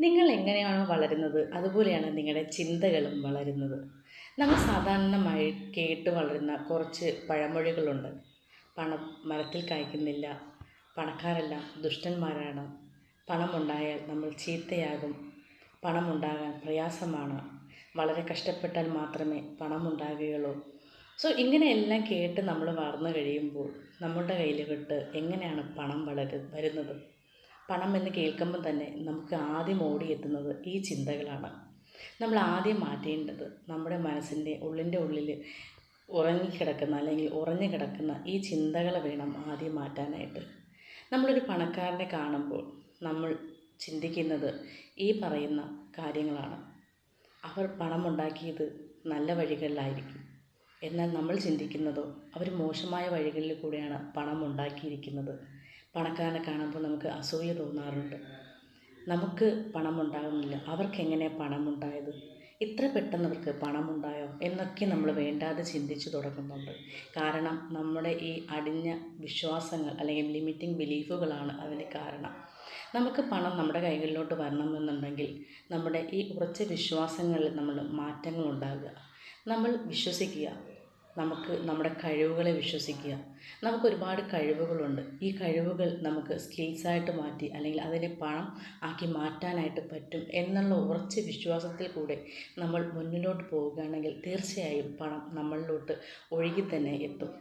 നിങ്ങൾ എങ്ങനെയാണോ വളരുന്നത്? അതുപോലെയാണ് നിങ്ങളുടെ ചിന്തകളും വളരുന്നത്. നമ്മൾ സാധാരണമായി കേട്ട് വളരുന്ന കുറച്ച് പഴമൊഴികളുണ്ട്. പണം മരത്തിൽ കായ്ക്കുന്നില്ല പണക്കാരെല്ലാം ദുഷ്ടന്മാരാണ്. പണമുണ്ടായാൽ നമ്മൾ ചീത്തയാകും. പണമുണ്ടാകാൻ പ്രയാസമാണ്. വളരെ കഷ്ടപ്പെട്ടാൽ മാത്രമേ പണമുണ്ടാകുകയുള്ളൂ. സോ ഇങ്ങനെയെല്ലാം കേട്ട് നമ്മൾ വളർന്നു കഴിയുമ്പോൾ നമ്മളുടെ വിട്ട് എങ്ങനെയാണ് പണം വളരു വരുന്നത്? പണം എന്ന് കേൾക്കുമ്പോൾ തന്നെ നമുക്ക് ആദ്യം ഓടിയെത്തുന്നത് ഈ ചിന്തകളാണ്. നമ്മൾ ആദ്യം മാറ്റേണ്ടത് നമ്മുടെ മനസ്സിന്റെ ഉള്ളിന്റെ ഉള്ളിൽ ഉറങ്ങിക്കിടക്കുന്ന അല്ലെങ്കിൽ ഉറഞ്ഞു കിടക്കുന്ന ഈ ചിന്തകൾ വേണം ആദ്യം മാറ്റാനായിട്ട്. നമ്മളൊരു പണക്കാരനെ കാണുമ്പോൾ നമ്മൾ ചിന്തിക്കുന്നത് ഈ പറയുന്ന കാര്യങ്ങളാണ്. അവർ പണമുണ്ടാക്കിയത് നല്ല വഴികളിലായിരിക്കും. എന്നാൽ നമ്മൾ ചിന്തിക്കുന്നതോ അവർ മോശമായ വഴികളിൽ കൂടെയാണ് പണം ഉണ്ടാക്കിയിരിക്കുന്നത് പണക്കാരനെ കാണുമ്പോൾ നമുക്ക് അസൂയ തോന്നാറുണ്ട്. നമുക്ക് പണമുണ്ടാകുന്നില്ല അവർക്ക് എങ്ങനെ പണമുണ്ടായത്? ഇത്ര പെട്ടെന്ന് അവർക്ക് പണമുണ്ടായോ? എന്നൊക്കെ നമ്മൾ വേണ്ടാതെ ചിന്തിച്ചു തുടങ്ങുന്നുണ്ട്. കാരണം നമ്മുടെ ഈ അടിഞ്ഞ വിശ്വാസങ്ങൾ അല്ലെങ്കിൽ ലിമിറ്റിംഗ് ബിലീഫുകളാണ് അതിന് കാരണം. നമുക്ക് പണം നമ്മുടെ കൈകളിലോട്ട് വരണമെന്നുണ്ടെങ്കിൽ നമ്മുടെ ഈ ഉറച്ച വിശ്വാസങ്ങളിൽ നമ്മൾ മാറ്റങ്ങൾ ഉണ്ടാകുക നമ്മൾ വിശ്വസിക്കുക. നമുക്ക് നമ്മുടെ കഴിവുകളെ വിശ്വസിക്കുക. നമുക്ക് ഒരുപാട് കഴിവുകളുണ്ട്. ഈ കഴിവുകൾ നമുക്ക് സ്കിൽസായിട്ട് മാറ്റി അല്ലെങ്കിൽ അതിനെ പണം ആക്കി മാറ്റാനായിട്ട് പറ്റും എന്നുള്ള ഉറച്ച വിശ്വാസത്തിൽ കൂടെ നമ്മൾ മുന്നിലോട്ട് പോവുകയാണെങ്കിൽ തീർച്ചയായും പണം നമ്മളിലോട്ട് ഒഴുകി തന്നെ എത്തും.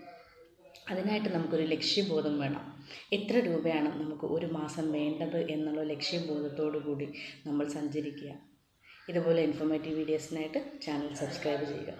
അതിനായിട്ട് നമുക്കൊരു ലക്ഷ്യബോധം വേണം. എത്ര രൂപയാണ് നമുക്ക് ഒരു മാസം വേണ്ടത് എന്നുള്ള ലക്ഷ്യബോധത്തോടു കൂടി നമ്മൾ സഞ്ചരിക്കുക. ഇതുപോലെ ഇൻഫോർമേറ്റീവ് വീഡിയോസിനായിട്ട് ചാനൽ സബ്സ്ക്രൈബ് ചെയ്യുക.